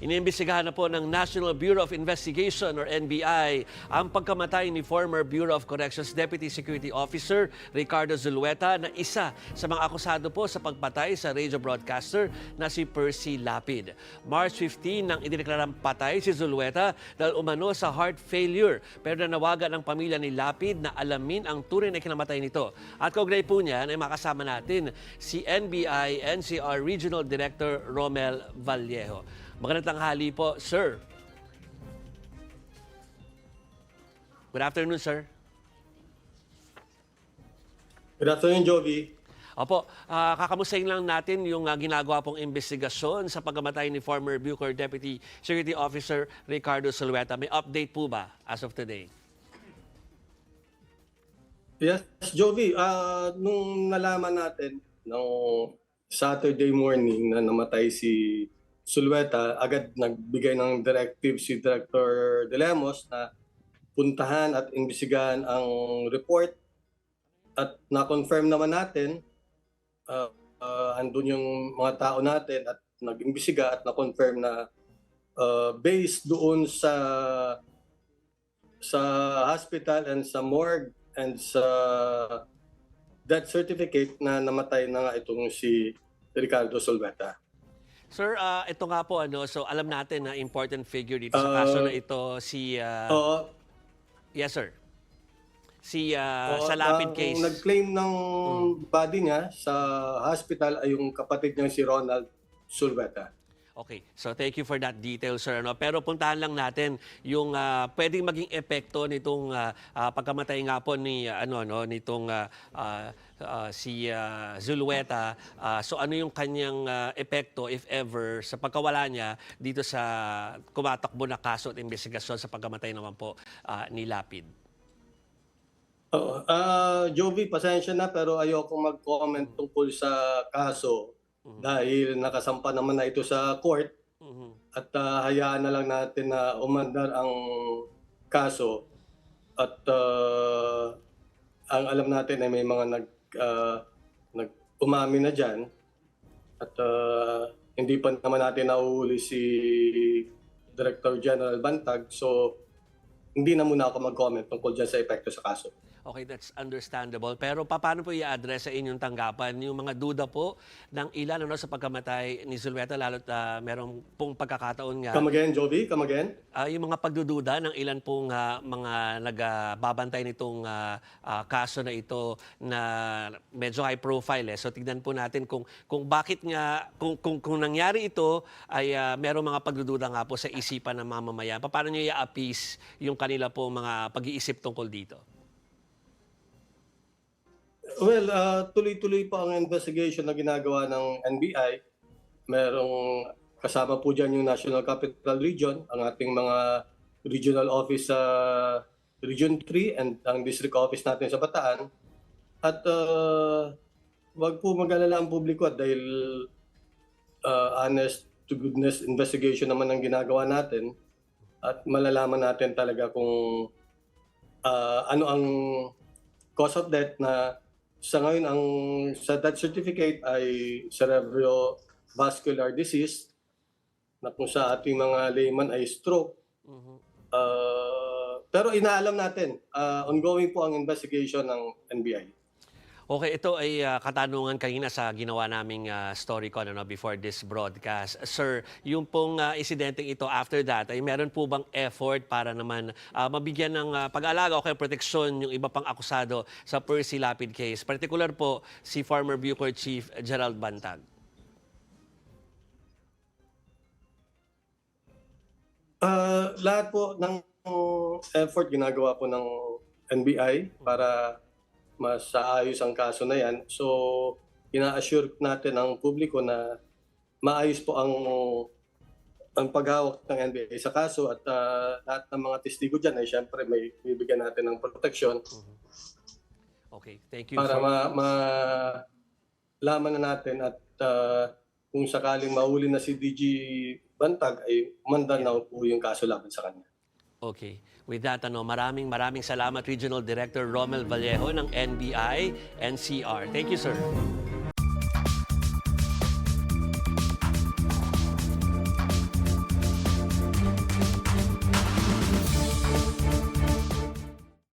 Iniimbestigahan na po ng National Bureau of Investigation or NBI ang pagkamatay ni former Bureau of Corrections Deputy Security Officer Ricardo Zulueta na isa sa mga akusado po sa pagpatay sa radio broadcaster na si Percy Lapid. March 15 nang idineklarang patay si Zulueta dahil umano sa heart failure pero nanawagan ang pamilya ni Lapid na alamin ang tunay na kinamatay nito. At kaugnay po niyan ay makasama natin si NBI NCR Regional Director Romel Vallejo. Magandang tanghali po, sir. Good afternoon, sir. Good afternoon, Jovi. Opo, ah, kakamustahin lang natin yung ah, ginagawa pong investigasyon sa pagkamatay ni former Bucor Deputy Security Officer Ricardo Sulueta. May update po ba as of today? Yes, Jovi, ah nung nalaman natin nung Saturday morning na namatay si Sulweta, agad nagbigay ng directive si Director De Lemos na puntahan at imbisigahan ang report at na-confirm naman natin uh, andun yung mga tao natin at nag-imbisiga at na-confirm na uh, based doon sa sa hospital and sa morgue and sa death certificate na namatay na nga itong si Ricardo Solveta. Sir, ah, ito nga po, ano, so alam natin na important figure dito sa Ah, kaso na ito, si... ah, Oo. yes, sir. Si ah, oo, sa Lapid ang case. nag-claim ng body niya sa hospital ay yung kapatid niya si Ronald Solveta. Okay, so thank you for that detail, sir. No? Pero puntahan lang natin yung ah, pwedeng maging epekto nitong ah, ah, pagkamatay nga po ni ah, ano no nitong ah, ah, ah, si ah, Zulueta. Ah, so ano yung kanyang ah, epekto if ever sa pagkawala niya dito sa kumatakbo na kaso at investigasyon sa pagkamatay naman po ah, ni Lapid. Oo. Ah, Jovi, pasensya na pero ayoko mag-comment tungkol sa kaso dahil nakasampa naman na ito sa court Mhm. at ah, hayaan na lang natin na umandar ang kaso at ah, ang alam natin ay may mga nag ah, nag umami na diyan at ah, hindi pa naman natin nahuhuli si Director General Bantag so hindi na muna ako mag-comment tungkol dyan sa epekto sa kaso. Okay, that's understandable. Pero pa- paano po i-address sa inyong tanggapan yung mga duda po ng ilan ano, sa pagkamatay ni Zulweta, lalo't uh, merong pong pagkakataon nga, Come again, Jovi? Come again? ah, yung mga pagdududa ng ilan pong ah, mga nagbabantay nitong ah, ah, kaso na ito na medyo high profile. Eh. So tignan po natin kung, kung bakit nga, kung, kung, kung nangyari ito ay ah, merong mga pagdududa nga po sa isipan ng mamamayan. Paano nyo i-appease yung kanila po mga pag-iisip tungkol dito? Well, ah, tuloy-tuloy pa ang investigation na ginagawa ng NBI. Merong kasama po dyan yung National Capital Region, ang ating mga regional office sa Region 3 and ang district office natin sa Bataan. At uh, wag po mag-alala ang publiko dahil ah, honest to goodness investigation naman ang ginagawa natin at malalaman natin talaga kung ah, ano ang cause of death na sa ngayon ang sa death certificate ay cerebrovascular disease na kung sa ating mga layman ay stroke. Mhm. Ah, pero inaalam natin, ah, ongoing po ang investigation ng NBI. Okay, ito ay ah, katanungan kanina sa ginawa naming ah, story ko ano, before this broadcast. Sir, yung pong ah, insidenteng ito after that, ay meron po bang effort para naman ah, mabigyan ng ah, pag-alaga o kaya proteksyon yung iba pang akusado sa Percy Lapid case? Particular po si former Bucor Chief Gerald Bantag. Ah, lahat po ng effort ginagawa po ng NBI para mas maayos ang kaso na yan. So, ina-assure natin ang publiko na maayos po ang ang paghawak ng NBI sa kaso at ah, lahat ng mga testigo dyan ay syempre may bibigyan natin ng proteksyon Okay, thank you. para ma, ma- laman na natin at ah, kung sakaling mahuli na si DG Bantag ay umandar na po yung kaso laban sa kanya. Okay. With that, ano, maraming maraming salamat Regional Director Romel Vallejo ng NBI NCR. Thank you, sir.